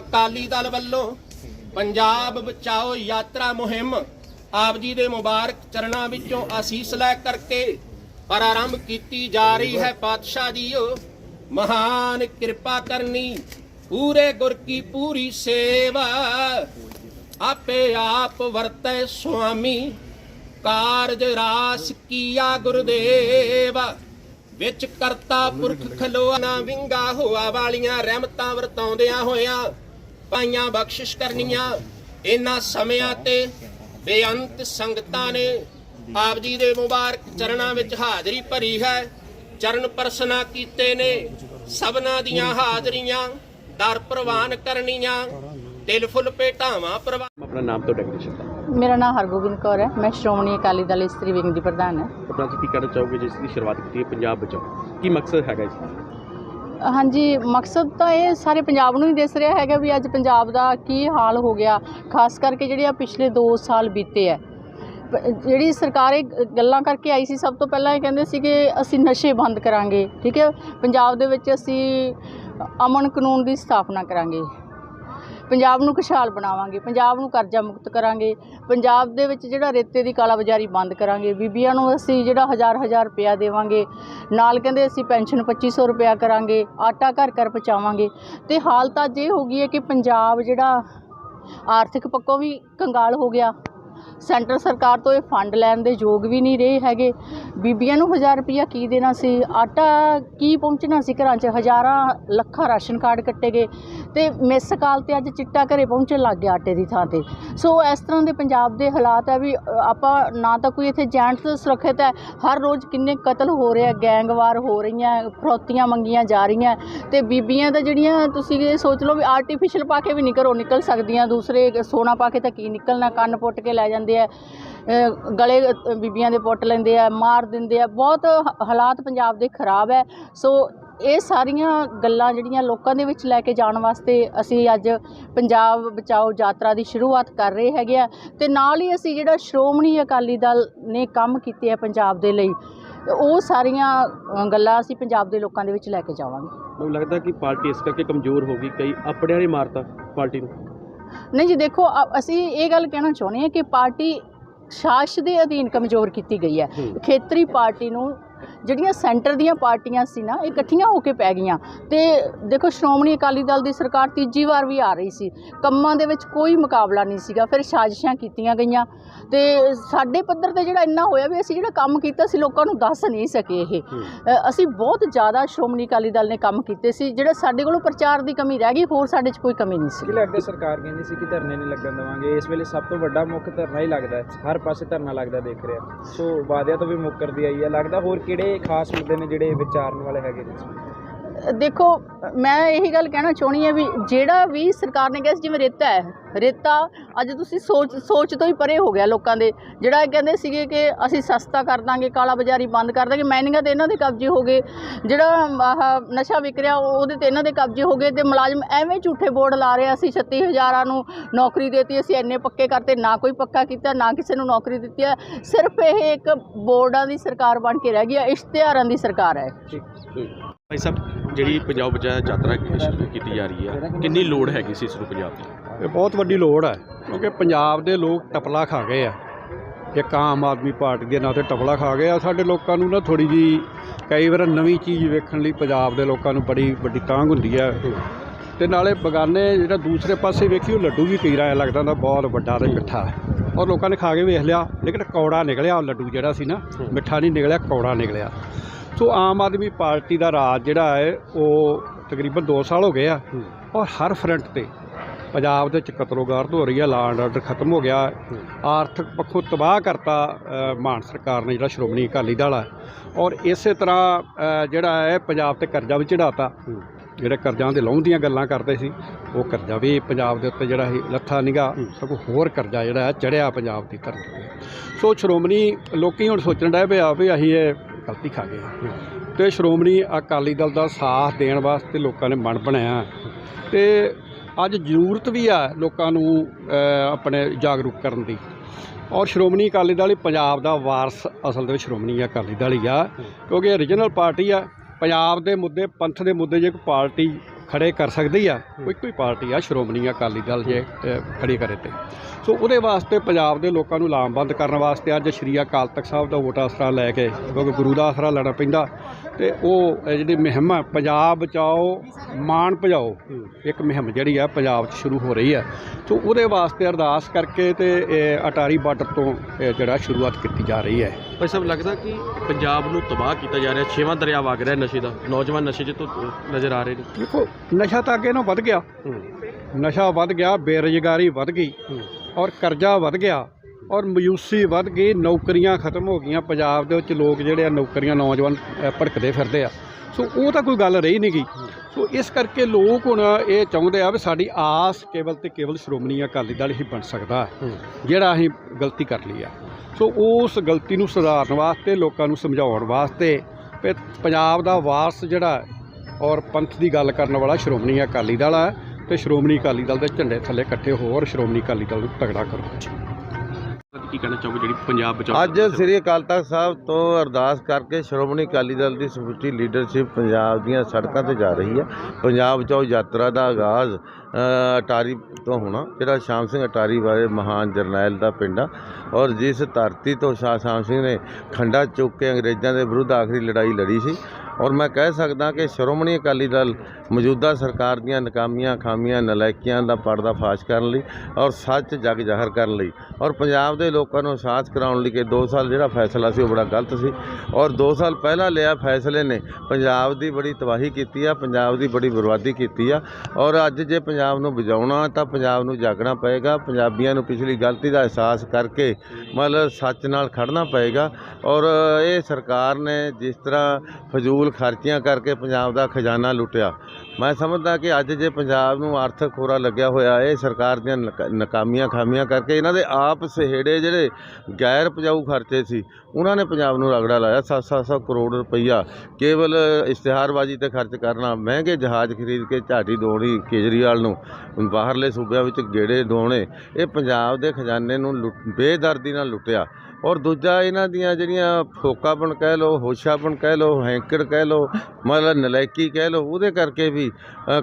ਅਕਾਲੀ ਦਲ ਵੱਲੋਂ ਪੰਜਾਬ ਬਚਾਓ ਯਾਤਰਾ ਮੁਹਿੰਮ ਆਪ ਜੀ ਦੇ ਮੁਬਾਰਕ ਚਰਨਾਂ ਵਿੱਚੋਂ ਅਸੀਸ ਲੈ ਕਰਕੇ ਪ੍ਰਾਰੰਭ ਕੀਤੀ ਜਾ ਰਹੀ ਹੈ ਪਾਤਸ਼ਾਹ ਜੀਓ ਮਹਾਨ ਕਿਰਪਾ ਕਰਨੀ। ਪੂਰੇ ਗੁਰ ਕੀ ਪੂਰੀ ਸੇਵਾ ਆਪੇ ਆਪ ਵਰਤੈ ਸੁਆਮੀ। ਕਾਰਜ ਰਾਸ ਕੀਆ ਗੁਰਦੇਵ। ਵਿੱਚ ਕਰਤਾ ਪੁਰਖ ਖਲੋਆ ਨਾ ਵਿੰਗਾ ਹੋਆ ਵਾਲੀਆਂ ਰਹਿਮਤਾਂ ਵਰਤਾਉਂਦਿਆਂ ਹੋਇਆਂ ਪਾਈਆਂ ਬਖਸ਼ਿਸ਼ ਕਰਨੀਆਂ ਇਹਨਾਂ ਸਮਿਆਂ ਤੇ ਬੇਅੰਤ ਸੰਗਤਾਂ ਨੇ ਆਪ ਜੀ ਦੇ ਮੁਬਾਰਕ ਚਰਨਾਂ ਵਿੱਚ ਹਾਜ਼ਰੀ ਭਰੀ ਹੈ। ਚਰਨ ਪਰਸਨਾ ਕੀਤੇ ਨੇ ਸਭਨਾ ਦੀਆਂ ਹਾਜ਼ਰੀਆਂ ਦਰ ਪ੍ਰਵਾਨ ਕਰਨੀਆਂ ਦਿਲ ਫੁੱਲ ਭੇਟਾਵਾਂ ਪ੍ਰਵਾਨ ਆਪਣਾ ਨਾਮ ਤੋਂ ਡੈਕਲੇਸ਼ਨ ਦਾ। ਮੇਰਾ ਨਾਮ ਹਰਗੋਬਿੰਦ ਕੌਰ ਹੈ। ਮੈਂ ਸ਼੍ਰੋਮਣੀ ਅਕਾਲੀ ਦਲ ਇਸਤਰੀ ਵਿੰਗ ਦੀ ਪ੍ਰਧਾਨ ਹਾਂ। ਆਪਣਾ ਤੁਸੀਂ ਕੀ ਕਹਿਣਾ ਚਾਹੋਗੇ ਜਿਸ ਦੀ ਸ਼ੁਰੂਆਤ ਕੀਤੀ ਹੈ ਪੰਜਾਬ ਬਚਾਓ ਕੀ ਮਕਸਦ ਹੈਗਾ ਇਸ ਦਾ ਹਾਂਜੀ, ਮਕਸਦ ਤਾਂ ਇਹ ਸਾਰੇ ਪੰਜਾਬ ਨੂੰ ਹੀ ਦਿਸ ਰਿਹਾ ਹੈਗਾ ਵੀ ਅੱਜ ਪੰਜਾਬ ਦਾ ਕੀ ਹਾਲ ਹੋ ਗਿਆ, ਖਾਸ ਕਰਕੇ ਜਿਹੜੇ ਆ ਪਿਛਲੇ 2 ਸਾਲ ਬੀਤੇ ਹੈ ਜਿਹੜੀ ਸਰਕਾਰ ਇਹ ਗੱਲਾਂ ਕਰਕੇ ਆਈ ਸੀ, ਸਭ ਤੋਂ ਪਹਿਲਾਂ ਇਹ ਕਹਿੰਦੇ ਸੀ ਕਿ ਅਸੀਂ ਨਸ਼ੇ ਬੰਦ ਕਰਾਂਗੇ, ਠੀਕ ਹੈ ਪੰਜਾਬ ਦੇ ਵਿੱਚ ਅਸੀਂ ਅਮਨ ਕਾਨੂੰਨ ਦੀ ਸਥਾਪਨਾ ਕਰਾਂਗੇ। ਪੰਜਾਬ ਨੂੰ ਖੁਸ਼ਹਾਲ ਬਣਾਵਾਂਗੇ, ਪੰਜਾਬ ਨੂੰ ਕਰਜ਼ਾ ਮੁਕਤ ਕਰਾਂਗੇ, ਪੰਜਾਬ ਦੇ ਵਿੱਚ ਜਿਹੜਾ ਰੇਤੇ ਦੀ ਕਾਲਾਬਾਜ਼ਾਰੀ ਬੰਦ ਕਰਾਂਗੇ, ਬੀਬੀਆਂ ਨੂੰ ਅਸੀਂ ਜਿਹੜਾ ਹਜ਼ਾਰ ਹਜ਼ਾਰ ਰੁਪਇਆ ਦੇਵਾਂਗੇ, ਨਾਲ ਕਹਿੰਦੇ ਅਸੀਂ ਪੈਨਸ਼ਨ 2500 ਰੁਪਇਆ ਕਰਾਂਗੇ, ਆਟਾ ਘਰ ਘਰ ਪਹੁੰਚਾਵਾਂਗੇ। ਤੇ ਹਾਲਤ ਅੱਜ ਇਹ ਹੋ ਗਈ ਹੈ ਕਿ ਪੰਜਾਬ ਜਿਹੜਾ ਆਰਥਿਕ ਪੱਖੋਂ ਵੀ ਕੰਗਾਲ ਹੋ ਗਿਆ। ਸੈਂਟਰ ਸਰਕਾਰ ਤੋਂ ਇਹ ਫੰਡ ਲੈਣ ਦੇ ਯੋਗ ਵੀ ਨਹੀਂ ਰਹੇ ਹੈਗੇ। ਬੀਬੀਆਂ ਨੂੰ 1000 ਰੁਪਇਆ ਕੀ ਦੇਣਾ ਸੀ? ਆਟਾ ਕੀ ਪਹੁੰਚਣਾ ਸੀ ਘਰਾਂ 'ਚ? ਹਜ਼ਾਰਾਂ ਲੱਖਾਂ ਰਾਸ਼ਨ ਕਾਰਡ ਕੱਟੇ ਗਏ ਤੇ ਮਿਸ ਕਾਲ ਤੇ ਅੱਜ ਚਿੱਟਾ ਘਰੇ ਪਹੁੰਚਣ ਲੱਗ ਗਿਆ ਆਟੇ ਦੀ ਥਾਂ ਤੇ। ਸੋ ਇਸ ਤਰ੍ਹਾਂ ਦੇ ਪੰਜਾਬ ਦੇ ਹਾਲਾਤ ਹੈ ਵੀ ਆਪਾਂ ਨਾ ਤਾਂ ਕੋਈ ਇੱਥੇ ਜੈਂਟਸ ਸੁਰੱਖਿਅਤ ਹੈ, ਹਰ ਰੋਜ਼ ਕਿੰਨੇ ਕਤਲ ਹੋ ਰਹੇ ਆ ਗੈਂਗਵਾਰ ਹੋ ਰਹੀਆਂ, ਫਰੋਤੀਆਂ ਮੰਗੀਆਂ ਜਾ ਰਹੀਆਂ ਤੇ ਬੀਬੀਆਂ ਤਾਂ ਜਿਹੜੀਆਂ ਤੁਸੀਂ ਇਹ ਸੋਚ ਲਓ ਵੀ ਆਰਟੀਫੀਸ਼ੀਅਲ ਪਾ ਕੇ ਵੀ ਨਹੀਂ ਘਰੋਂ ਨਿਕਲ ਸਕਦੀਆਂ, ਦੂਸਰੇ ਸੋਨਾ ਪਾ ਕੇ ਤਾਂ ਕੀ ਨਿਕਲਣਾ, ਕੰਨ ਪੁੱਟ ਕੇ ਲੈ ਜਾਂਦੇ ਆ ਗਲੇ ਬੀਬੀਆਂ ਦੇ ਪੁੱਟ ਲੈਂਦੇ ਆ, ਮਾਰ ਦਿੰਦੇ ਆ, ਬਹੁਤ ਹਾਲਾਤ ਪੰਜਾਬ ਦੇ ਖਰਾਬ ਹੈ ਸੋ ਇਹ ਸਾਰੀਆਂ ਗੱਲਾਂ ਜਿਹੜੀਆਂ ਲੋਕਾਂ ਦੇ ਵਿੱਚ ਲੈ ਕੇ ਜਾਣ ਵਾਸਤੇ ਅਸੀਂ ਅੱਜ ਪੰਜਾਬ ਬਚਾਓ ਯਾਤਰਾ ਦੀ ਸ਼ੁਰੂਆਤ ਕਰ ਰਹੇ ਹੈਗੇ ਆ ਤੇ ਨਾਲ ਹੀ ਅਸੀਂ ਜਿਹੜਾ ਸ਼੍ਰੋਮਣੀ ਅਕਾਲੀ ਦਲ ਨੇ ਕੰਮ ਕੀਤੇ ਆ ਪੰਜਾਬ ਦੇ ਲਈ, ਉਹ ਸਾਰੀਆਂ ਗੱਲਾਂ ਅਸੀਂ ਪੰਜਾਬ ਦੇ ਲੋਕਾਂ ਦੇ ਵਿੱਚ ਲੈ ਕੇ ਜਾਵਾਂਗੇ। ਮੈਨੂੰ ਲੱਗਦਾ ਕਿ ਪਾਰਟੀ ਇਸ ਕਰਕੇ ਕਮਜ਼ੋਰ ਹੋ ਗਈ, ਕਈ ਆਪਣਿਆਂ ਨੇ ਮਾਰਤਾ ਪਾਰਟੀ ਨੂੰ। ਨਹੀਂ ਜੀ ਦੇਖੋ ਅਸੀਂ ਇਹ ਗੱਲ ਕਹਿਣਾ ਚਾਹੁੰਦੇ ਹਾਂ ਕਿ ਪਾਰਟੀ ਸ਼ਾਸ ਦੇ ਅਧੀਨ ਕਮਜ਼ੋਰ ਕੀਤੀ ਗਈ ਹੂੰ। ਖੇਤਰੀ ਪਾਰਟੀ ਨੂੰ ਜਿਹੜੀਆਂ ਸੈਂਟਰ ਦੀਆਂ ਪਾਰਟੀਆਂ ਸੀ ਨਾ, ਇਹ ਇਕੱਠੀਆਂ ਹੋ ਕੇ ਪੈ ਗਈਆਂ। ਤੇ ਦੇਖੋ, ਸ਼੍ਰੋਮਣੀ ਅਕਾਲੀ ਦਲ ਦੀ ਸਰਕਾਰ ਤੀਜੀ ਵਾਰ ਵੀ ਆ ਰਹੀ ਸੀ। ਕੰਮਾਂ ਦੇ ਵਿੱਚ ਕੋਈ ਮੁਕਾਬਲਾ ਨਹੀਂ ਸੀਗਾ, ਫਿਰ ਸਾਜ਼ਿਸ਼ਾਂ ਕੀਤੀਆਂ ਗਈਆਂ। ਤੇ ਸਾਡੇ ਪੱਧਰ ਤੇ ਜਿਹੜਾ ਇੰਨਾ ਹੋਇਆ ਵੀ ਅਸੀਂ ਜਿਹੜਾ ਕੰਮ ਕੀਤਾ ਸੀ, ਲੋਕਾਂ ਨੂੰ ਦੱਸ ਨਹੀਂ ਸਕੇ ਇਹ। ਅਸੀਂ ਬਹੁਤ ਜ਼ਿਆਦਾ ਸ਼੍ਰੋਮਣੀ ਅਕਾਲੀ ਦਲ ਨੇ ਕੰਮ ਕੀਤੇ ਸੀ, ਜਿਹੜਾ ਸਾਡੇ ਕੋਲੋਂ ਪ੍ਰਚਾਰ ਦੀ ਕਮੀ ਰਹਿ ਗਈ, ਹੋਰ ਸਾਡੇ 'ਚ ਕੋਈ ਕਮੀ ਨਹੀਂ ਸੀ। ਕੀ ਲੱਗਦਾ ਸਰਕਾਰ ਕਹਿੰਦੀ ਸੀ ਕਿ ਧਰਨੇ ਨਹੀਂ ਲੱਗਣ ਦੇਵਾਂਗੇ? ਇਸ ਵੇਲੇ ਸਭ ਤੋਂ ਵੱਡਾ ਮੁੱਖ ਧਰਨਾ ਹੀ ਲੱਗਦਾ ਹਰ ਪਾਸੇ ਧਰਨਾ ਲੱਗਦਾ ਦੇਖ ਰਿਹਾ। ਸੋ ਵਾਅਦਿਆਂ ਤੋਂ ਵੀ ਮੁੱਕਰਦੀ ਆਈ ਹੈ। ਲੱਗਦਾ ਹੋਰ ਕਿਹੜੇ ਖਾਸ ਮੁੱਦੇ ਨੇ ਜਿਹੜੇ ਵਿਚਾਰਨ ਵਾਲੇ ਹੈਗੇ ਨੇ ਦੇਖੋ ਮੈਂ ਇਹੀ ਗੱਲ ਕਹਿਣਾ ਚਾਹੁੰਦੀ ਹਾਂ ਵੀ ਜਿਹੜਾ ਵੀ ਸਰਕਾਰ ਨੇ ਕਿਹਾ ਸੀ ਜਿਵੇਂ ਰੇਤਾ ਹੈ ਰੇਤਾ ਅੱਜ ਤੁਸੀਂ ਸੋਚ ਸੋਚ ਤੋਂ ਹੀ ਪਰੇ ਹੋ ਗਿਆ ਲੋਕਾਂ ਦੇ। ਜਿਹੜਾ ਇਹ ਕਹਿੰਦੇ ਸੀਗੇ ਕਿ ਅਸੀਂ ਸਸਤਾ ਕਰ ਦਾਂਗੇ ਕਾਲਾ ਬਾਜ਼ਾਰੀ ਬੰਦ ਕਰ ਦਾਂਗੇ ਮਾਈਨਿੰਗਾਂ ਤੇ ਇਹਨਾਂ ਦੇ ਕਬਜ਼ੇ ਹੋ ਗਏ। ਜਿਹੜਾ ਆਹ ਨਸ਼ਾ ਵਿਕ ਰਿਹਾ ਉਹ- ਉਹਦੇ ਤੇ ਇਹਨਾਂ ਦੇ ਕਬਜ਼ੇ ਹੋ ਗਏ ਤੇ ਮੁਲਾਜ਼ਮ ਐਵੇਂ ਝੂਠੇ ਬੋਰਡ ਲਾ ਰਹੇ ਅਸੀਂ 36000 ਨੂੰ ਨੌਕਰੀ ਦੇਤੀ ਅਸੀਂ ਇੰਨੇ ਪੱਕੇ ਕਰਤੇ ਨਾ ਕੋਈ ਪੱਕਾ ਕੀਤਾ ਨਾ ਕਿਸੇ ਨੂੰ ਨੌਕਰੀ ਦਿੱਤੀ ਹੈ ਸਿਰਫ ਇਹ ਇੱਕ ਬੋਰਡਾਂ ਦੀ ਸਰਕਾਰ ਬਣ ਕੇ ਰਹਿ ਗਈ ਹੈ ਇਸ਼ਤਿਹਾਰਾਂ ਦੀ ਸਰਕਾਰ ਹੈ। ਭਾਈ ਸਾਹਿਬ ਜਿਹੜੀ ਪੰਜਾਬ ਬਚਾਓ ਯਾਤਰਾ ਕੀ- ਸ਼ੁਰੂ ਕੀਤੀ ਜਾ ਰਹੀ ਹੈ, ਕਿੰਨੀ ਲੋੜ ਹੈਗੀ ਸੀ ਇਸ ਨੂੰ ਪੰਜਾਬ ਦੀ? ਇਹ ਬਹੁਤ ਵੱਡੀ ਲੋੜ ਹੈ, ਕਿਉਂਕਿ ਪੰਜਾਬ ਦੇ ਲੋਕ ਟਪਲਾ ਖਾ ਗਏ ਆ। ਇੱਕ ਆਮ ਆਦਮੀ ਪਾਰਟੀ ਦੇ ਨਾਂ ਤੇ ਟਪਲਾ ਖਾ ਗਏ ਆ। ਸਾਡੇ ਲੋਕਾਂ ਨੂੰ ਨਾ ਥੋੜੀ ਜੀ ਕਈ ਵਾਰ ਨਵੀਂ ਚੀਜ਼ ਵੇਖਣ ਲਈ ਪੰਜਾਬ ਦੇ ਲੋਕਾਂ ਨੂੰ ਬੜੀ ਵੱਡੀ ਤਾਂਗ ਹੁੰਦੀ ਹੈ। ਤੇ ਨਾਲੇ ਬਗਾਨੇ ਜਿਹੜਾ ਦੂਸਰੇ ਪਾਸੇ ਵੇਖੀ, ਉਹ ਲੱਡੂ ਵੀ ਕਈ ਰਾਇ ਲੱਗਦਾ ਹੁੰਦਾ, ਬਹੁਤ ਵੱਡਾ ਤੇ ਮਿੱਠਾ ਔਰ ਲੋਕਾਂ ਨੇ ਖਾ ਕੇ ਵੇਖ ਲਿਆ, ਲੇਕਿਨ ਕੌੜਾ ਨਿਕਲਿਆ, ਉਹ ਲੱਡੂ ਜਿਹੜਾ ਸੀ ਨਾ, ਮਿੱਠਾ ਨਹੀਂ ਨਿਕਲਿਆ, ਕੌੜਾ ਨਿਕਲਿਆ। ਸੋ ਆਮ ਆਦਮੀ ਪਾਰਟੀ ਦਾ ਰਾਜ ਜਿਹੜਾ ਹੈ ਉਹ ਤਕਰੀਬਨ 2 ਸਾਲ ਹੋ ਗਏ ਆ। ਔਰ ਹਰ ਫਰੰਟ ਤੇ ਪੰਜਾਬ ਦੇ ਵਿੱਚ ਕਤਲੋਗਾਰਦ ਹੋ ਰਹੀ ਹੈ ਲਾ ਐਂਡ ਆਰਡਰ ਖਤਮ ਹੋ ਗਿਆ। ਆਰਥਿਕ ਪੱਖੋਂ ਤਬਾਹ ਕਰਤਾ ਮਾਨ ਸਰਕਾਰ ਨੇ ਜਿਹੜਾ ਸ਼੍ਰੋਮਣੀ ਅਕਾਲੀ ਦਲ ਹੈ ਔਰ ਇਸੇ ਤਰ੍ਹਾਂ ਜਿਹੜਾ ਹੈ ਪੰਜਾਬ ਤੇ ਕਰਜ਼ਾ ਵੀ ਚੜਾਤਾ ਜਿਹੜੇ ਕਰਜ਼ਿਆਂ ਦੇ ਲਾਉਣ ਦੀਆਂ ਗੱਲਾਂ ਕਰਦੇ ਸੀ ਉਹ ਕਰਜ਼ਾ ਵੀ ਪੰਜਾਬ ਦੇ ਉੱਤੇ ਜਿਹੜਾ ਸੀ ਲੱਥਾ ਨਿਗਾ। ਸਗੋਂ ਹੋਰ ਕਰਜ਼ਾ ਜਿਹੜਾ ਹੈ ਚੜਿਆ ਪੰਜਾਬ ਦੀ ਧਰਤੀ ਤੇ। ਸੋ ਸ਼੍ਰੋਮਣੀ ਲੋਕੀ ਹੁਣ ਸੋਚਣ ਡਏ ਪਿਆ ਵੀ ਅਸੀਂ ਇਹ ਗਲਤੀ ਖਾ ਗਏ ਤੇ ਸ਼੍ਰੋਮਣੀ ਅਕਾਲੀ ਦਲ ਦਾ ਸਾਥ ਦੇਣ ਵਾਸਤੇ ਲੋਕਾਂ ਨੇ ਮਨ ਬਣਾਇਆ ਤੇ ਅੱਜ ਜ਼ਰੂਰਤ ਵੀ ਆ ਲੋਕਾਂ ਨੂੰ ਆਪਣੇ ਜਾਗਰੂਕ ਕਰਨ ਦੀ। ਔਰ ਸ਼੍ਰੋਮਣੀ ਅਕਾਲੀ ਦਲ ਪੰਜਾਬ ਦਾ ਵਾਰਸ ਅਸਲ ਦੇ ਵਿੱਚ ਸ਼੍ਰੋਮਣੀ ਅਕਾਲੀ ਦਲ ਹੀ ਆ। ਕਿਉਂਕਿ ਰੀਜਨਲ ਪਾਰਟੀ ਆ। ਪੰਜਾਬ ਦੇ ਮੁੱਦੇ, ਪੰਥ ਦੇ ਮੁੱਦੇ ਜੇ ਕੋਈ ਪਾਰਟੀ ਖੜੇ ਕਰ ਸਕਦੀ ਆ। ਕੋਈ ਕੋਈ ਪਾਰਟੀ ਆ ਸ਼੍ਰੋਮਣੀ ਅਕਾਲੀ ਦਲ ਜੇ ਖੜੀ ਕਰੇ ਤੇ। ਸੋ ਉਹਦੇ ਵਾਸਤੇ ਪੰਜਾਬ ਦੇ ਲੋਕਾਂ ਨੂੰ ਲਾਮਬੰਦ ਕਰਨ ਵਾਸਤੇ ਅੱਜ ਸ਼੍ਰੀ ਅਕਾਲ ਤਖਤ ਸਾਹਿਬ ਦਾ ਵੋਟ ਆਸਰਾ ਲੈ ਕੇ ਕਿਉਂਕਿ ਗੁਰੂ ਦਾ ਆਸਰਾ ਲੈਣਾ ਪੈਂਦਾ। ਤੇ ਉਹ ਜਿਹੜੀ ਮੁਹਿੰਮ ਆ ਪੰਜਾਬ ਬਚਾਓ ਮਾਣ ਭਜਾਓ। ਇੱਕ ਮੁਹਿੰਮ ਜਿਹੜੀ ਆ ਪੰਜਾਬ 'ਚ ਸ਼ੁਰੂ ਹੋ ਰਹੀ ਹੈ ਸੋ ਉਹਦੇ ਵਾਸਤੇ ਅਰਦਾਸ ਕਰਕੇ ਤੇ ਇਹ ਅਟਾਰੀ ਬਾਰਡਰ ਤੋਂ ਇਹ ਜਿਹੜਾ ਸ਼ੁਰੂਆਤ ਕੀਤੀ ਜਾ ਰਹੀ ਹੈ। ਭਾਈ ਸਾਹਿਬ ਲੱਗਦਾ ਕਿ ਪੰਜਾਬ ਨੂੰ ਤਬਾਹ ਕੀਤਾ ਜਾ ਰਿਹਾ ਛੇਵਾਂ ਦਰਿਆ ਵਗ ਰਿਹਾ ਨਸ਼ੇ ਦਾ। ਨੌਜਵਾਨ ਨਸ਼ੇ 'ਚ ਤੋਂ ਨਜ਼ਰ ਆ ਰਹੇ ਨੇ। ਦੇਖੋ ਨਸ਼ਾ ਤਾਂ ਅੱਗੇ ਨਾਲੋਂ ਵੱਧ ਗਿਆ। ਨਸ਼ਾ ਵੱਧ ਗਿਆ ਬੇਰੁਜ਼ਗਾਰੀ ਵੱਧ ਗਈ ਔਰ ਕਰਜ਼ਾ ਵੱਧ ਗਿਆ। ਔਰ ਮਯੂਸੀ ਵੱਧ ਗਈ ਨੌਕਰੀਆਂ ਖਤਮ ਹੋ ਗਈਆਂ। ਪੰਜਾਬ ਦੇ ਵਿੱਚ ਲੋਕ ਜਿਹੜੇ ਆ ਨੌਕਰੀਆਂ ਨੌਜਵਾਨ ਭੜਕਦੇ ਫਿਰਦੇ ਆ। ਸੋ ਉਹ ਤਾਂ ਕੋਈ ਗੱਲ ਰਹੀ ਨਹੀਂ ਗਈ ਸੋ ਇਸ ਕਰਕੇ ਲੋਕ ਹੁਣ ਇਹ ਚਾਹੁੰਦੇ ਆ ਵੀ ਸਾਡੀ ਆਸ ਕੇਵਲ ਤੇ ਕੇਵਲ ਸ਼੍ਰੋਮਣੀ ਅਕਾਲੀ ਦਲ ਹੀ ਬਣ ਸਕਦਾ ਜਿਹੜਾ ਅਸੀਂ ਗਲਤੀ ਕਰ ਲਈ ਆ। ਸੋ ਉਸ ਗਲਤੀ ਨੂੰ ਸੁਧਾਰਨ ਵਾਸਤੇ ਲੋਕਾਂ ਨੂੰ ਸਮਝਾਉਣ ਵਾਸਤੇ ਪੰਜਾਬ ਦਾ ਵਾਰਸ ਜਿਹੜਾ ਔਰ ਪੰਥ ਦੀ ਗੱਲ ਕਰਨ ਵਾਲਾ ਸ਼੍ਰੋਮਣੀ ਅਕਾਲੀ ਦਲ ਹੈ ਤੇ ਸ਼੍ਰੋਮਣੀ ਅਕਾਲੀ ਦਲ ਦੇ ਝੰਡੇ ਥੱਲੇ ਇਕੱਠੇ ਹੋ ਔਰ ਸ਼੍ਰੋਮਣੀ ਅਕਾਲੀ ਦਲ ਨੂੰ ਤਗੜਾ ਕਰੋ। ਕੀ ਕਹਿਣਾ ਚਾਹੋਗੇ ਜਿਹੜੀ ਪੰਜਾਬ ਬਚਾਓ ਅੱਜ ਸ੍ਰੀ ਅਕਾਲ ਤਖਤ ਸਾਹਿਬ ਤੋਂ ਅਰਦਾਸ ਕਰਕੇ ਸ਼੍ਰੋਮਣੀ ਅਕਾਲੀ ਦਲ ਦੀ ਸਮੁੱਚੀ ਲੀਡਰਸ਼ਿਪ ਪੰਜਾਬ ਦੀਆਂ ਸੜਕਾਂ ਤੇ ਜਾ ਰਹੀ ਹੈ। ਪੰਜਾਬ ਚੋਂ ਯਾਤਰਾ ਦਾ ਆਗਾਜ਼ ਅਟਾਰੀ ਤੋਂ ਹੋਣਾ, ਜਿਹੜਾ ਸ਼ਾਮ ਸਿੰਘ ਅਟਾਰੀ ਵਾਲੇ ਮਹਾਨ ਜਰਨੈਲ ਦਾ ਪਿੰਡ ਆ। ਔਰ ਜਿਸ ਧਰਤੀ ਤੋਂ ਸ਼ਾਹ ਸ਼ਾਮ ਸਿੰਘ ਨੇ ਖੰਡਾ ਚੁੱਕ ਕੇ ਅੰਗਰੇਜ਼ਾਂ ਦੇ ਵਿਰੁੱਧ ਆਖਰੀ ਲੜਾਈ ਲੜੀ ਸੀ ਔਰ ਮੈਂ ਕਹਿ ਸਕਦਾ ਕਿ ਸ਼੍ਰੋਮਣੀ ਅਕਾਲੀ ਦਲ ਮੌਜੂਦਾ ਸਰਕਾਰ ਦੀਆਂ ਨਕਾਮੀਆਂ, ਖਾਮੀਆਂ, ਨਲਾਇਕੀਆਂ ਦਾ ਪਰਦਾ ਫਾਸ਼ ਕਰਨ ਲਈ ਔਰ ਸੱਚ ਜਗ ਜ਼ਾਹਰ ਕਰਨ ਲਈ ਔਰ ਪੰਜਾਬ ਦੇ ਲੋਕਾਂ ਨੂੰ ਅਹਿਸਾਸ ਕਰਾਉਣ ਲਈ ਕਿ 2 ਸਾਲ ਜਿਹੜਾ ਫੈਸਲਾ ਸੀ ਉਹ ਬੜਾ ਗਲਤ ਸੀ ਔਰ 2 ਸਾਲ ਪਹਿਲਾਂ ਲਿਆ ਫੈਸਲੇ ਨੇ, ਪੰਜਾਬ ਦੀ ਬੜੀ ਤਬਾਹੀ ਕੀਤੀ ਆ, ਪੰਜਾਬ ਦੀ ਬੜੀ ਬਰਬਾਦੀ ਕੀਤੀ ਆ ਔਰ ਅੱਜ ਜੇ ਪੰਜਾਬ ਨੂੰ ਬਚਾਉਣਾ ਤਾਂ ਪੰਜਾਬ ਨੂੰ ਜਾਗਣਾ ਪਏਗਾ, ਪੰਜਾਬੀਆਂ ਨੂੰ ਪਿਛਲੀ ਗਲਤੀ ਦਾ ਅਹਿਸਾਸ ਕਰਕੇ ਮਤਲਬ ਸੱਚ ਨਾਲ ਖੜਨਾ ਪਏਗਾ ਔਰ ਇਹ ਸਰਕਾਰ ਨੇ ਜਿਸ ਤਰ੍ਹਾਂ ਫਜ਼ੂਲ ਖਰਚੀਆਂ ਕਰਕੇ ਪੰਜਾਬ ਦਾ ਖਜ਼ਾਨਾ ਲੁੱਟਿਆ। ਮੈਂ ਸਮਝਦਾ ਕਿ ਅੱਜ ਜੇ ਪੰਜਾਬ ਨੂੰ ਆਰਥਿਕ ਖੋਰਾ ਲੱਗਿਆ ਹੋਇਆ, ਇਹ ਸਰਕਾਰ ਦੀਆਂ ਨਕ- ਨਾਕਾਮੀਆਂ ਖਾਮੀਆਂ ਕਰਕੇ ਇਹਨਾਂ ਦੇ ਆਪ ਸਹੇੜੇ ਜਿਹੜੇ ਗੈਰ ਉਪਜਾਊ ਖਰਚੇ ਸੀ, ਉਹਨਾਂ ਨੇ ਪੰਜਾਬ ਨੂੰ ਰਗੜਾ ਲਾਇਆ 7-700 ਕਰੋੜ ਰੁਪਈਆ। ਕੇਵਲ ਇਸ਼ਤਿਹਾਰਬਾਜ਼ੀ ਤੇ ਖਰਚ ਕਰਨਾ, ਮਹਿੰਗੇ ਜਹਾਜ਼ ਖਰੀਦ ਕੇ ਝਾਟੀ ਦੋਣੀ ਕੇਜਰੀਵਾਲ ਨੂੰ, ਬਾਹਰਲੇ ਸੂਬਿਆਂ ਵਿੱਚ ਗੇੜੇ ਦੋਣੇ, ਇਹ ਪੰਜਾਬ ਦੇ ਖਜ਼ਾਨੇ ਨੂੰ ਲੁੱਟ- ਬੇਦਰਦੀ ਨਾਲ ਲੁੱਟਿਆ। ਔਰ ਦੂਜਾ ਇਹਨਾਂ ਦੀਆਂ ਜਿਹੜੀਆਂ ਫੋਕਾਪਣ ਕਹਿ ਲਓ ਹੋਸ਼ਾਪਣ ਕਹਿ ਲਓ, ਹੈਂਕੜ ਕਹਿ ਲਓ, ਮਤਲਬ ਨਲਾਇਕੀ ਕਹਿ ਲਓ, ਉਹਦੇ ਕਰਕੇ ਵੀ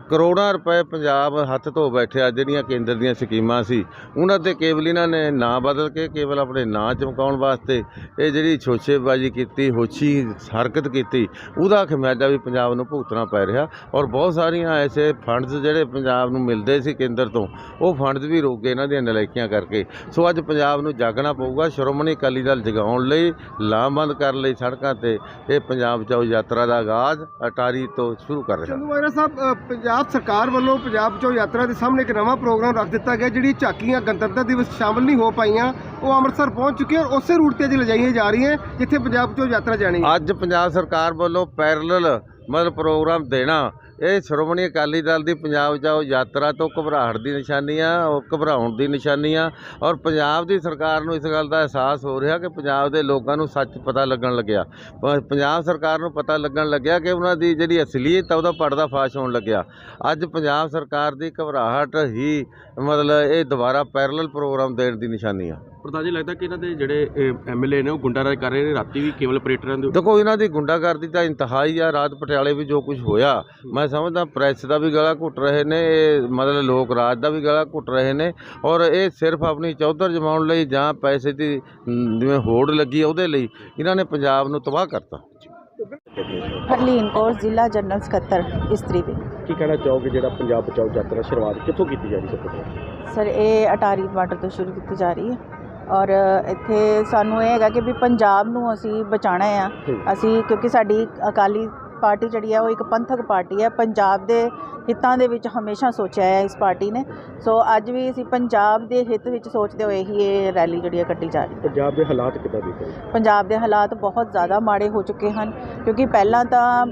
ਕਰੋੜਾਂ ਰੁਪਏ ਪੰਜਾਬ ਹੱਥ ਧੋ ਬੈਠਿਆ ਜਿਹੜੀਆਂ ਕੇਂਦਰ ਦੀਆਂ ਸਕੀਮਾਂ ਸੀ। ਉਹਨਾਂ ਤੇ ਕੇਵਲ ਇਹਨਾਂ ਨੇ ਨਾਂ ਬਦਲ ਕੇ, ਕੇਵਲ ਆਪਣੇ ਨਾਂ ਚਮਕਾਉਣ ਵਾਸਤੇ ਇਹ ਜਿਹੜੀ ਛੋਛੇਬਾਜ਼ੀ ਕੀਤੀ, ਹੋਛੀ ਹਰਕਤ ਕੀਤੀ, ਉਹਦਾ ਖਮਿਆਜਾ ਵੀ ਪੰਜਾਬ ਨੂੰ ਭੁਗਤਣਾ ਪੈ ਰਿਹਾ। ਔਰ ਬਹੁਤ ਸਾਰੀਆਂ ਐਸੇ ਫੰਡਸ ਜਿਹੜੇ ਪੰਜਾਬ ਨੂੰ ਮਿਲਦੇ ਸੀ ਕੇਂਦਰ ਤੋਂ, ਉਹ ਫੰਡਸ ਵੀ ਰੋਕ ਗਏ ਇਹਨਾਂ ਦੀਆਂ ਨਲਾਇਕੀਆਂ ਕਰਕੇ। ਸੋ ਅੱਜ ਪੰਜਾਬ ਨੂੰ ਜਾਗਣਾ ਪਊਗਾ, ਸ਼੍ਰੋਮਣੀ ਅਕਾਲੀ ਦਲ ਜਗਾਉਣ ਲਈ ਲਾਮਬੰਦ ਕਰਨ ਲਈ ਸੜਕਾਂ ਤੇ ਇਹ ਪੰਜਾਬ ਚਾਓ ਯਾਤਰਾ ਦਾ ਆਗਾਜ਼ ਅਟਾਰੀ ਤੋਂ ਸ਼ੁਰੂ ਕਰ ਰਿਹਾ ਚੰਦੂਮਾਜਰਾ ਸਾਹਿਬ ਅ, ਪੰਜਾਬ ਸਰਕਾਰ ਵੱਲੋਂ ਪੰਜਾਬ ਚੋਂ ਯਾਤਰਾ ਦੇ ਸਾਹਮਣੇ ਇੱਕ ਨਵਾਂ ਪ੍ਰੋਗਰਾਮ ਰੱਖ ਦਿੱਤਾ ਗਿਆ ਜਿਹੜੀ ਝਾਕੀਆਂ ਗਣਤੰਤਰ ਦਿਵਸ ਸ਼ਾਮਲ ਨਹੀਂ ਹੋ ਪਾਈਆਂ ਉਹ ਅੰਮ੍ਰਿਤਸਰ ਪਹੁੰਚ ਚੁੱਕੀਆਂ ਔਰ ਉਸੇ ਰੂਟ ਤੇ ਅੱਜ ਲਿਜਾਈਆਂ ਜਾ ਰਹੀਆਂ ਜਿੱਥੇ ਪੰਜਾਬ ਚੋਂ ਯਾਤਰਾ ਜਾਣੀ ਹੈ। ਅੱਜ ਪੰਜਾਬ ਸਰਕਾਰ ਵੱਲੋਂ ਪੈਰਲਲ ਮਤਲਬ ਪ੍ਰੋਗਰਾਮ ਦੇਣਾ। ਇਹ ਸ਼੍ਰੋਮਣੀ ਅਕਾਲੀ ਦਲ ਦੀ ਪੰਜਾਬ ਜਾਓ ਯਾਤਰਾ ਤੋਂ ਘਬਰਾਹਟ ਦੀ ਨਿਸ਼ਾਨੀ ਆ ਉਹ ਘਬਰਾਉਣ ਦੀ ਨਿਸ਼ਾਨੀ ਆ, ਔਰ ਪੰਜਾਬ ਦੀ ਸਰਕਾਰ ਨੂੰ ਇਸ ਗੱਲ ਦਾ ਅਹਿਸਾਸ ਹੋ ਰਿਹਾ ਕਿ ਪੰਜਾਬ ਦੇ ਲੋਕਾਂ ਨੂੰ ਸੱਚ ਪਤਾ ਲੱਗਣ ਲੱਗਿਆ। ਪ- ਪੰਜਾਬ ਸਰਕਾਰ ਨੂੰ ਪਤਾ ਲੱਗਣ ਲੱਗਿਆ ਕਿ ਉਹਨਾਂ ਦੀ ਜਿਹੜੀ ਅਸਲੀਅਤ ਆ, ਉਹਦਾ ਪਰਦਾ ਫਾਸ਼ ਹੋਣ ਲੱਗਿਆ। ਅੱਜ ਪੰਜਾਬ ਸਰਕਾਰ ਦੀ ਘਬਰਾਹਟ ਹੀ ਮਤਲਬ ਇਹ ਦੁਬਾਰਾ ਪੈਰਲਲ ਪ੍ਰੋਗਰਾਮ ਦੇਣ ਦੀ ਨਿਸ਼ਾਨੀ ਆ। ਪ੍ਰਧਾਨ ਜੀ ਲੱਗਦਾ ਕਿ ਇਹਨਾਂ ਦੇ ਜਿਹੜੇ ਐਮਐਲਏ ਨੇ ਉਹ ਗੁੰਡਾਰਾਜ ਕਰ ਰਹੇ ਨੇ ਰਾਤੀ ਵੀ ਕੇਵਲ ਆਪਰੇਟਰਾਂ ਦੇ ਦੇਖੋ ਇਹਨਾਂ ਦੀ ਗੁੰਡਾਗਰਦੀ ਤਾਂ ਇੰਤਹਾਈ ਆ ਰਾਤ ਪਟਿਆਲੇ ਵੀ ਜੋ ਕੁਝ ਹੋਇਆ। ਮੈਂ ਸਮਝਦਾ ਪ੍ਰੈਸ ਦਾ ਵੀ ਗਲਾ ਘੁੱਟ ਰਹੇ ਨੇ ਇਹ ਮਤਲਬ ਲੋਕ ਰਾਜ ਦਾ ਵੀ ਗਲਾ ਘੁੱਟ ਰਹੇ ਨੇ ਔਰ ਇਹ ਸਿਰਫ ਆਪਣੀ ਚੌਧਰ ਜਮਾਉਣ ਲਈ ਜਾਂ ਪੈਸੇ ਦੀ ਜਿਵੇਂ ਹੋੜ ਲੱਗੀ ਉਹਦੇ ਲਈ ਇਹਨਾਂ ਨੇ ਪੰਜਾਬ ਨੂੰ ਤਬਾਹ ਕਰਤਾ। ਹਰਲੀਨ ਕੌਰ ਜ਼ਿਲ੍ਹਾ ਜਨਰਲ ਸਕੱਤਰ ਇਸਤਰੀ ਵਿੰਗ। ਕੀ ਕਹਿਣਾ ਚਾਹੋਗੇ ਜਿਹੜਾ ਪੰਜਾਬ ਬਚਾਓ ਯਾਤਰਾ ਸ਼ੁਰੂਆਤ ਕਿੱਥੋਂ ਕੀਤੀ ਜਾ ਰਹੀ ਸਰ ਇਹ ਅਟਾਰੀ ਬਾਰਡਰ ਤੋਂ ਸ਼ੁਰੂ ਕੀਤੀ ਜਾ ਰਹੀ ਹੈ। ਔਰ ਇੱਥੇ ਸਾਨੂੰ ਇਹ ਹੈਗਾ ਕਿ ਵੀ ਪੰਜਾਬ ਨੂੰ ਅਸੀਂ ਬਚਾਉਣਾ ਆ। ਅਸੀਂ ਕਿਉਂਕਿ ਸਾਡੀ ਅਕਾਲੀ ਪਾਰਟੀ ਜਿਹੜੀ ਹੈ ਉਹ ਇੱਕ ਪੰਥਕ ਪਾਰਟੀ ਹੈ ਪੰਜਾਬ ਦੇ ਹਿੱਤਾਂ ਦੇ ਵਿੱਚ ਹਮੇਸ਼ਾ ਸੋਚਿਆ ਹੈ ਇਸ ਪਾਰਟੀ ਨੇ। ਸੋ ਅੱਜ ਵੀ ਅਸੀਂ ਪੰਜਾਬ ਦੇ ਹਿੱਤ ਵਿੱਚ ਸੋਚਦੇ ਹੋਏ ਹੀ ਇਹ ਰੈਲੀ ਜਿਹੜੀ ਹੈ ਕੱਢੀ ਜਾ ਰਹੀ ਹੈ। ਪੰਜਾਬ ਦੇ ਹਾਲਾਤ ਕਿੱਦਾਂ ਦੇਖ ਪੰਜਾਬ ਦੇ ਹਾਲਾਤ ਬਹੁਤ ਜ਼ਿਆਦਾ ਮਾੜੇ ਹੋ ਚੁੱਕੇ ਹਨ ਕਿਉਂਕਿ ਪਹਿਲਾਂ ਤਾਂ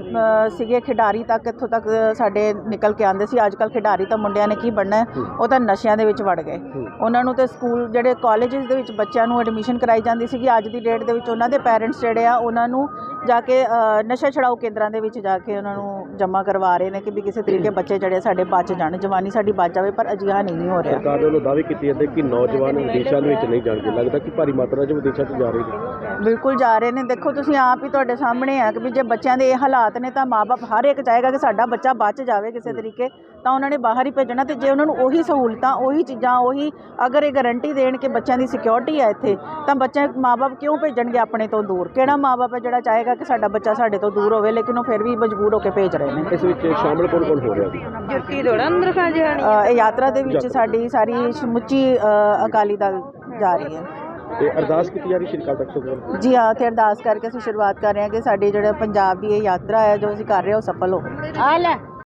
ਸੀਗੇ ਖਿਡਾਰੀ ਤੱਕ ਇੱਥੋਂ ਤੱਕ ਸਾਡੇ ਨਿਕਲ ਕੇ ਆਉਂਦੇ ਸੀ। ਅੱਜ ਕੱਲ ਖਿਡਾਰੀ ਤਾਂ ਮੁੰਡਿਆਂ ਨੇ ਕੀ ਬਣਨਾ ਉਹ ਤਾਂ ਨਸ਼ਿਆਂ ਦੇ ਵਿੱਚ ਵੜ ਗਏ। ਉਹਨਾਂ ਨੂੰ ਤੇ ਸਕੂਲ ਜਿਹੜੇ ਕਾਲਜਸ ਦੇ ਵਿੱਚ ਬੱਚਿਆਂ ਨੂੰ ਐਡਮਿਸ਼ਨ ਕਰਾਈ ਜਾਂਦੀ ਸੀਗੀ ਅੱਜ ਦੀ ਡੇਟ ਦੇ ਵਿੱਚ ਉਹਨਾਂ ਦੇ ਪੈਰੈਂਟਸ ਜਿਹੜੇ ਆ ਉਹਨਾਂ ਨੂੰ ਜਾ ਕੇ ਨਸ਼ਾ ਛਡਾਓ ਕੇਂਦਰਾਂ ਦੇ ਵਿੱਚ ਜਾ ਕੇ ਉਹਨਾਂ ਨੂੰ ਜਮ੍ਹਾਂ ਕਰਵਾ ਰਹੇ ਨੇ ਕਿ ਵੀ ਕਿਸੇ ਤਰੀਕੇ ਬੱਚੇ ਜਿਹੜੇ ਸਾਡੇ ਬਚ ਜਾਣ, ਜਵਾਨੀ ਸਾਡੀ ਬਚ ਜਾਵੇ, ਪਰ ਅਜਿਹਾ ਨਹੀਂ ਹੋ ਰਿਹਾ। ਸਰਕਾਰ ਦੇ ਵੱਲੋਂ ਦਾਅਵੇ ਕੀਤੇ ਜਾਂਦੇ ਕਿ ਨੌਜਵਾਨ ਵਿਦੇਸ਼ਾਂ ਦੇ ਵਿੱਚ ਨਹੀਂ ਜਾਣਗੇ। ਲੱਗਦਾ ਕਿ ਭਾਰੀ ਮਾਤਰਾ 'ਚ ਵਿਦੇਸ਼ਾਂ 'ਚ ਜਾ ਰਹੇ ਨੇ। ਬਿਲਕੁਲ ਜਾ ਰਹੇ ਨੇ। ਦੇਖੋ ਤੁਸੀਂ ਆਪ ਹੀ ਤੁਹਾਡੇ ਸਾਹਮਣੇ ਆ ਕਿ ਵੀ ਜੇ ਬੱਚਿਆਂ ਦੇ ਇਹ ਹਾਲਾਤ ਨੇ ਤਾਂ ਮਾਪੇ ਹਰ ਇੱਕ ਚਾਹੇਗਾ ਕਿ ਸਾਡਾ ਬੱਚਾ ਬਚ ਜਾਵੇ ਕਿਸੇ ਤਰੀਕੇ ਤਾਂ ਉਹਨਾਂ ਨੇ ਬਾਹਰ ਹੀ ਭੇਜਣਾ ਤੇ ਜੇ ਉਹਨਾਂ ਨੂੰ ਉਹੀ ਸਹੂਲਤਾਂ ਉਹੀ ਚੀਜ਼ਾਂ ਉਹੀ ਅਗਰ ਇਹ ਗਾਰੰਟੀ ਦੇਣ ਕਿ ਬੱਚਿਆਂ ਦੀ ਸਿਕਿਉਰਿਟੀ ਹੈ ਇੱਥੇ ਤਾਂ ਬੱਚੇ ਮਾਪੇ ਕਿਉਂ ਭੇਜਣਗੇ ਆਪਣੇ ਤੋਂ ਦੂਰ? ਕਿਹੜਾ ਮਾਪੇ ਹੈ ਜਿਹੜਾ ਚਾਹੇਗਾ ਕਿ ਸਾਡਾ ਬੱਚਾ ਸਾਡੇ ਤੋਂ ਦੂਰ ਹੋਵੇ ਲੇਕਿਨ ਉਹ ਫਿਰ ਵੀ ਮਜਬੂਰ ਹੋ ਕੇ ਭੇਜ ਰਹੇ ਨੇ। ਇਸ ਵਿੱਚ ਸ਼ਾਮਲ ਕੌਣ ਕੌਣ ਹੋ ਰਿਹਾ? ਜੀ ਅ, ਇਹ ਯਾਤਰਾ ਦੇ ਵਿੱਚ ਸਾਡੀ ਸਾਰੀ ਸਮੁੱਚੀ ਅਕਾਲੀ ਦਲ ਜਾ ਰਹੀ ਹੈ। ਤੇ ਅਰਦਾਸ ਕੀਤੀ ਜਾ ਰਹੀ ਸ਼੍ਰੀ ਅਕਾਲ ਤਖਤ ਸਾਹਿਬ ਜੀ ਹਾਂ ਤੇ ਅਰਦਾਸ ਕਰਕੇ ਅਸੀਂ ਸ਼ੁਰੂਆਤ ਕਰ ਰਹੇ ਹਾਂ ਕਿ ਸਾਡੀ ਜਿਹੜਾ ਪੰਜਾਬ ਦੀ ਇਹ ਯਾਤਰਾ ਹੈ ਜੋ ਅਸੀਂ ਕਰ ਰਹੇ ਹਾਂ ਉਹ ਸਫਲ ਹੋਵੇ ਆ ਲੈ।